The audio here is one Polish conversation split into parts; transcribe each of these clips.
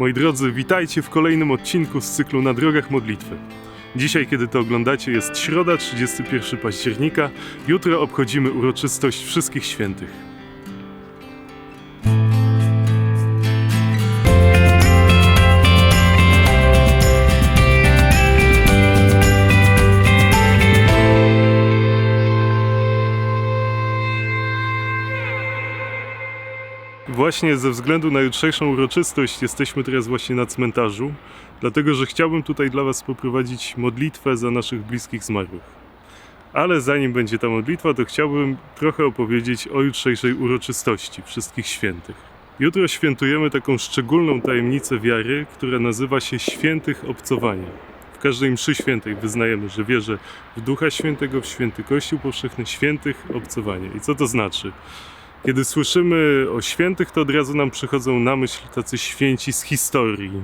Moi drodzy, witajcie w kolejnym odcinku z cyklu Na drogach modlitwy. Dzisiaj, kiedy to oglądacie, jest środa, 31 października. Jutro obchodzimy uroczystość Wszystkich Świętych. Właśnie ze względu na jutrzejszą uroczystość jesteśmy teraz właśnie na cmentarzu, dlatego że chciałbym tutaj dla Was poprowadzić modlitwę za naszych bliskich zmarłych. Ale zanim będzie ta modlitwa, to chciałbym trochę opowiedzieć o jutrzejszej uroczystości wszystkich świętych. Jutro świętujemy taką szczególną tajemnicę wiary, która nazywa się świętych obcowania. W każdej mszy świętej wyznajemy, że wierzę w Ducha Świętego, w święty Kościół powszechny, świętych obcowania. I co to znaczy? Kiedy słyszymy o świętych, to od razu nam przychodzą na myśl tacy święci z historii.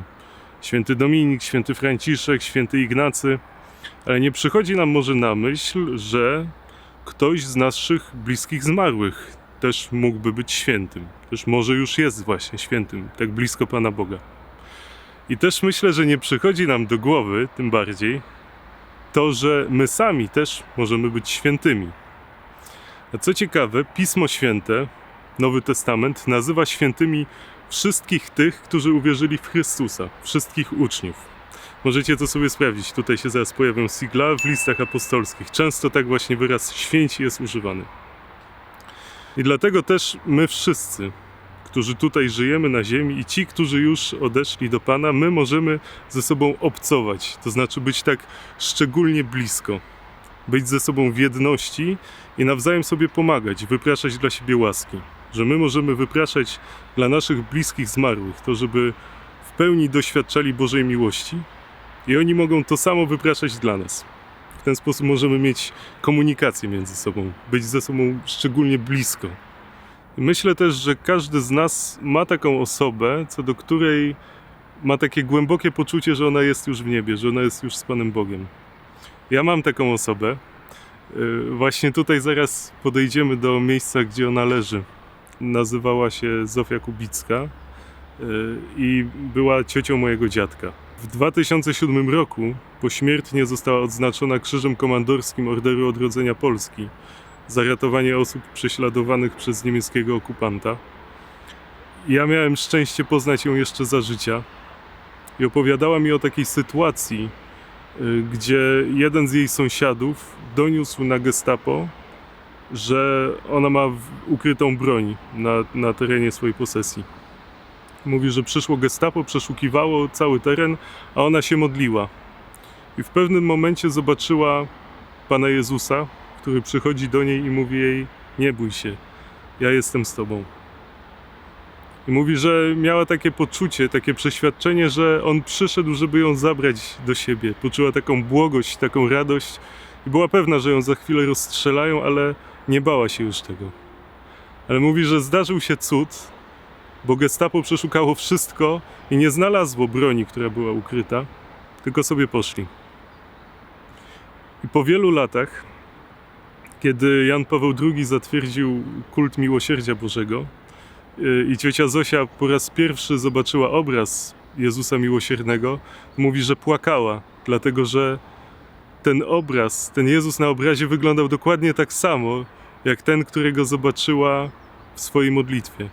Święty Dominik, święty Franciszek, święty Ignacy, ale nie przychodzi nam może na myśl, że ktoś z naszych bliskich zmarłych też mógłby być świętym. Też może już jest właśnie świętym, tak blisko Pana Boga. I też myślę, że nie przychodzi nam do głowy, tym bardziej, to, że my sami też możemy być świętymi. Co ciekawe, Pismo Święte, Nowy Testament, nazywa świętymi wszystkich tych, którzy uwierzyli w Chrystusa, wszystkich uczniów. Możecie to sobie sprawdzić. Tutaj się zaraz pojawią sigla w listach apostolskich. Często tak właśnie wyraz święci jest używany. I dlatego też my wszyscy, którzy tutaj żyjemy na ziemi i ci, którzy już odeszli do Pana, my możemy ze sobą obcować, to znaczy być tak szczególnie blisko, być ze sobą w jedności i nawzajem sobie pomagać, wypraszać dla siebie łaski. Że my możemy wypraszać dla naszych bliskich zmarłych to, żeby w pełni doświadczali Bożej miłości i oni mogą to samo wypraszać dla nas. W ten sposób możemy mieć komunikację między sobą, być ze sobą szczególnie blisko. Myślę też, że każdy z nas ma taką osobę, co do której ma takie głębokie poczucie, że ona jest już w niebie, że ona jest już z Panem Bogiem. Ja mam taką osobę. Yy, Właśnie tutaj zaraz podejdziemy do miejsca, gdzie ona leży. Nazywała się Zofia Kubicka yy, i była ciocią mojego dziadka. W 2007 roku pośmiertnie została odznaczona Krzyżem Komandorskim Orderu Odrodzenia Polski za ratowanie osób prześladowanych przez niemieckiego okupanta. Ja miałem szczęście poznać ją jeszcze za życia i opowiadała mi o takiej sytuacji, y, gdzie jeden z jej sąsiadów doniósł na gestapo, że ona ma ukrytą broń na, na terenie swojej posesji. Mówi, że przyszło gestapo, przeszukiwało cały teren, a ona się modliła. I w pewnym momencie zobaczyła Pana Jezusa, który przychodzi do niej i mówi jej: Nie bój się, ja jestem z Tobą. I mówi, że miała takie poczucie, takie przeświadczenie, że on przyszedł, żeby ją zabrać do siebie. Poczuła taką błogość, taką radość i była pewna, że ją za chwilę rozstrzelają, ale nie bała się już tego. Ale mówi, że zdarzył się cud, bo gestapo przeszukało wszystko i nie znalazło broni, która była ukryta, tylko sobie poszli. I po wielu latach, kiedy Jan Paweł II zatwierdził kult miłosierdzia Bożego, i ciocia Zosia po raz pierwszy zobaczyła obraz Jezusa Miłosiernego, mówi, że płakała, dlatego że ten obraz, ten Jezus na obrazie wyglądał dokładnie tak samo, jak ten, którego zobaczyła w swojej modlitwie.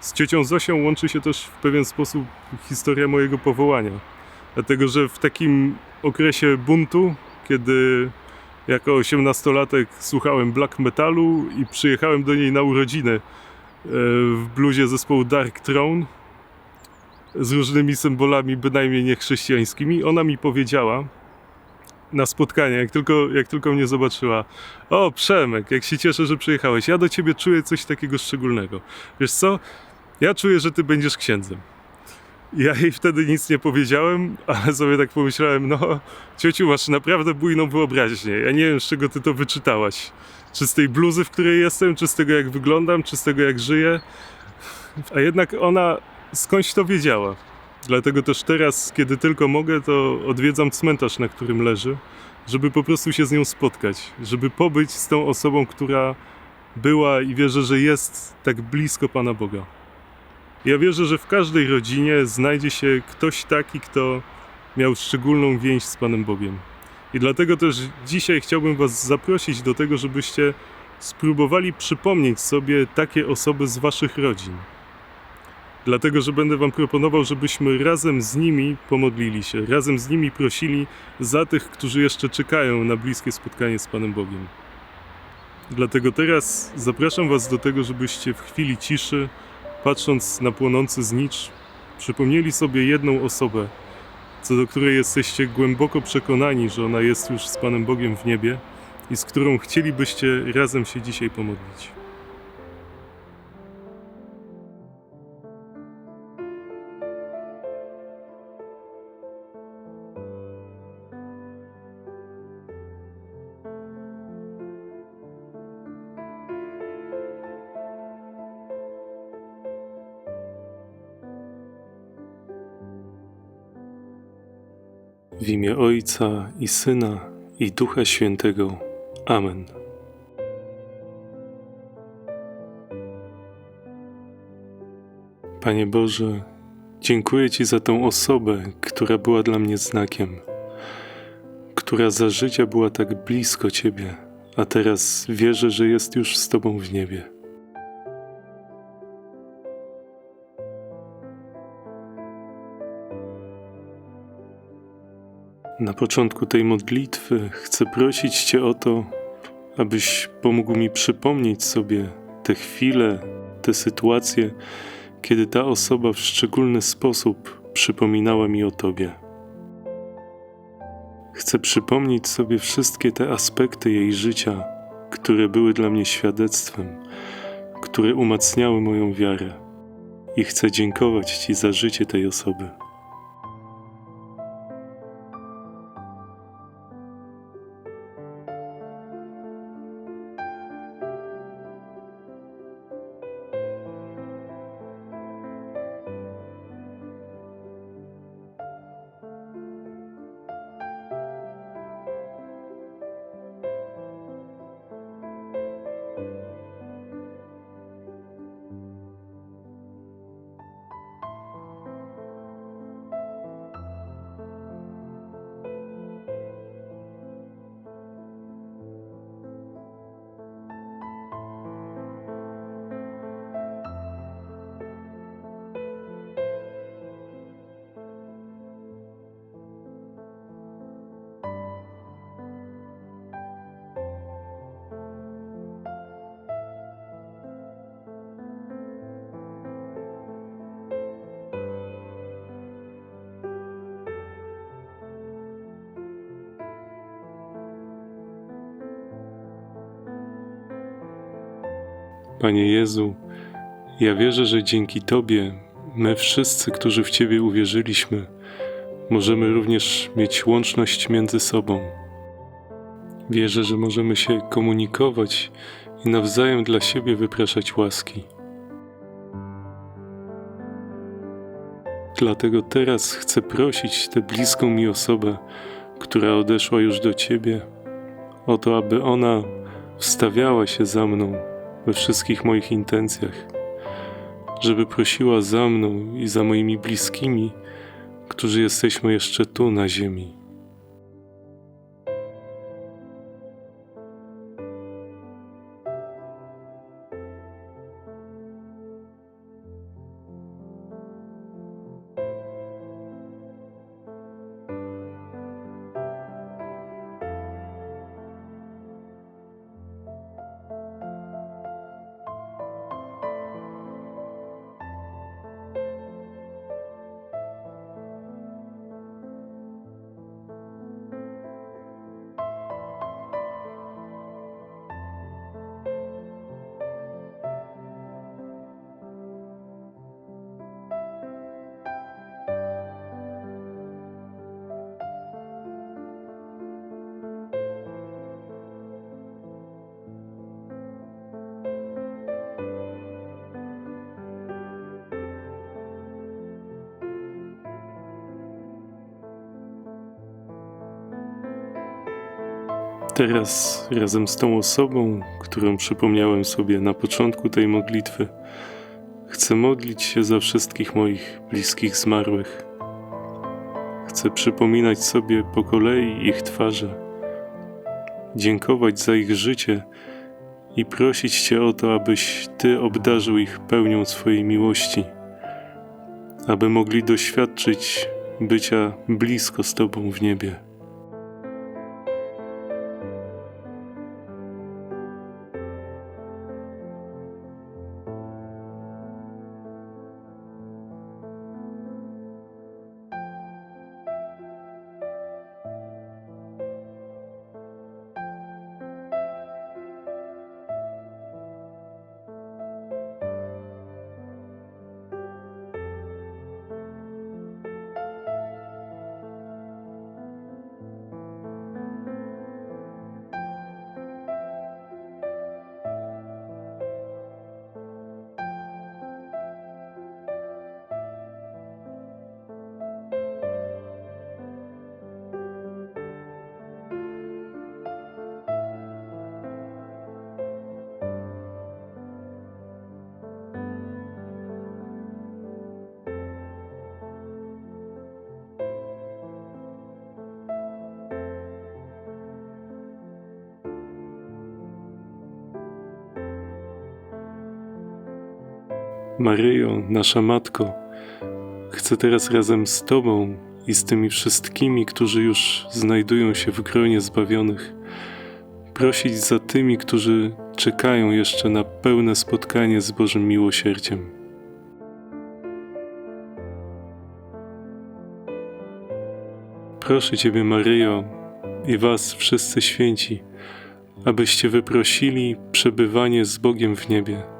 Z ciocią Zosią łączy się też w pewien sposób historia mojego powołania. Dlatego, że w takim okresie buntu, kiedy jako osiemnastolatek słuchałem black metalu i przyjechałem do niej na urodziny w bluzie zespołu Dark Throne z różnymi symbolami bynajmniej niechrześcijańskimi, ona mi powiedziała na spotkanie, jak tylko, jak tylko mnie zobaczyła o Przemek, jak się cieszę, że przyjechałeś, ja do ciebie czuję coś takiego szczególnego. Wiesz co, ja czuję, że ty będziesz księdzem. Ja jej wtedy nic nie powiedziałem, ale sobie tak pomyślałem, no ciociu, masz naprawdę bujną wyobraźnię. Ja nie wiem, z czego ty to wyczytałaś. Czy z tej bluzy, w której jestem, czy z tego, jak wyglądam, czy z tego, jak żyję. A jednak ona skądś to wiedziała. Dlatego też teraz, kiedy tylko mogę, to odwiedzam cmentarz, na którym leży, żeby po prostu się z nią spotkać, żeby pobyć z tą osobą, która była i wierzę, że jest tak blisko Pana Boga. Ja wierzę, że w każdej rodzinie znajdzie się ktoś taki, kto miał szczególną więź z Panem Bogiem. I dlatego też dzisiaj chciałbym Was zaprosić do tego, żebyście spróbowali przypomnieć sobie takie osoby z Waszych rodzin. Dlatego, że będę Wam proponował, żebyśmy razem z nimi pomodlili się, razem z nimi prosili za tych, którzy jeszcze czekają na bliskie spotkanie z Panem Bogiem. Dlatego teraz zapraszam Was do tego, żebyście w chwili ciszy, patrząc na płonący znicz, przypomnieli sobie jedną osobę, co do której jesteście głęboko przekonani, że ona jest już z Panem Bogiem w niebie i z którą chcielibyście razem się dzisiaj pomodlić. W imię Ojca i Syna i Ducha Świętego. Amen. Panie Boże, dziękuję Ci za tą osobę, która była dla mnie znakiem, która za życia była tak blisko Ciebie, a teraz wierzę, że jest już z Tobą w niebie. Na początku tej modlitwy chcę prosić Cię o to, abyś pomógł mi przypomnieć sobie te chwile, te sytuacje, kiedy ta osoba w szczególny sposób przypominała mi o Tobie. Chcę przypomnieć sobie wszystkie te aspekty jej życia, które były dla mnie świadectwem, które umacniały moją wiarę, i chcę dziękować Ci za życie tej osoby. Panie Jezu, ja wierzę, że dzięki Tobie my wszyscy, którzy w Ciebie uwierzyliśmy, możemy również mieć łączność między sobą. Wierzę, że możemy się komunikować i nawzajem dla siebie wypraszać łaski. Dlatego teraz chcę prosić tę bliską mi osobę, która odeszła już do Ciebie, o to, aby ona wstawiała się za mną we wszystkich moich intencjach, żeby prosiła za mną i za moimi bliskimi, którzy jesteśmy jeszcze tu na ziemi. Teraz razem z tą osobą, którą przypomniałem sobie na początku tej modlitwy, Chcę modlić się za wszystkich moich bliskich zmarłych. Chcę przypominać sobie po kolei ich twarze, dziękować za ich życie i prosić Cię o to, abyś Ty obdarzył ich pełnią swojej miłości, aby mogli doświadczyć bycia blisko z Tobą w niebie. Maryjo, nasza Matko, chcę teraz razem z Tobą i z tymi wszystkimi, którzy już znajdują się w gronie zbawionych, prosić za tymi, którzy czekają jeszcze na pełne spotkanie z Bożym miłosierdziem. Proszę Ciebie, Maryjo, i Was, wszyscy święci, abyście wyprosili przebywanie z Bogiem w niebie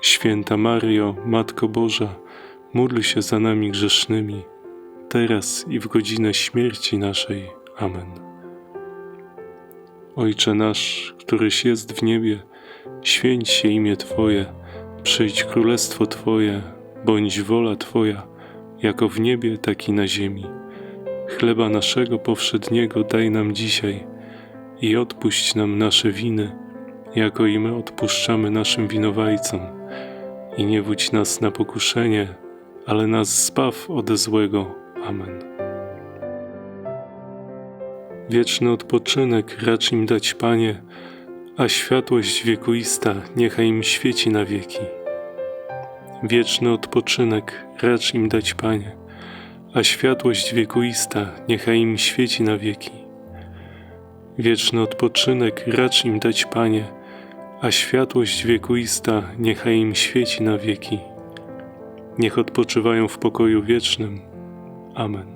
Święta Maryjo, Matko Boża, módl się za nami grzesznymi, teraz i w godzinę śmierci naszej. Amen. Ojcze nasz, któryś jest w niebie, święć się imię Twoje, przyjdź królestwo Twoje, bądź wola Twoja, jako w niebie, tak i na ziemi. Chleba naszego powszedniego daj nam dzisiaj i odpuść nam nasze winy, jako i my odpuszczamy naszym winowajcom. I nie wódź nas na pokuszenie, ale nas zbaw ode złego. Amen. Wieczny odpoczynek racz im dać, Panie, a światłość wiekuista niechaj im świeci na wieki. Wieczny odpoczynek racz im dać, Panie, a światłość wiekuista niechaj im świeci na wieki. Wieczny odpoczynek racz im dać, Panie, a światłość wiekuista niechaj im świeci na wieki. Niech odpoczywają w pokoju wiecznym. Amen.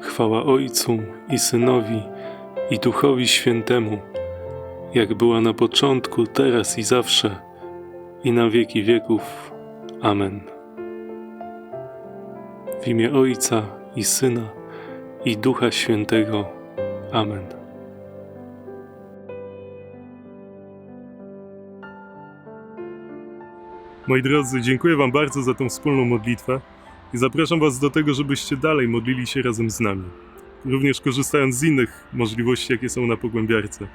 Chwała Ojcu i Synowi i Duchowi Świętemu, jak była na początku, teraz i zawsze, i na wieki wieków. Amen. W imię Ojca i Syna i Ducha Świętego. Amen. Moi drodzy, dziękuję Wam bardzo za tą wspólną modlitwę i zapraszam Was do tego, żebyście dalej modlili się razem z nami. Również korzystając z innych możliwości, jakie są na pogłębiarce.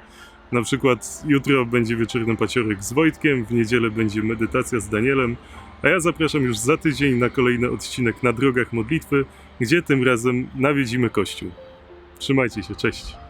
Na przykład jutro będzie wieczorny paciorek z Wojtkiem, w niedzielę będzie medytacja z Danielem, a ja zapraszam już za tydzień na kolejny odcinek na drogach modlitwy, gdzie tym razem nawiedzimy Kościół. Trzymajcie się, cześć!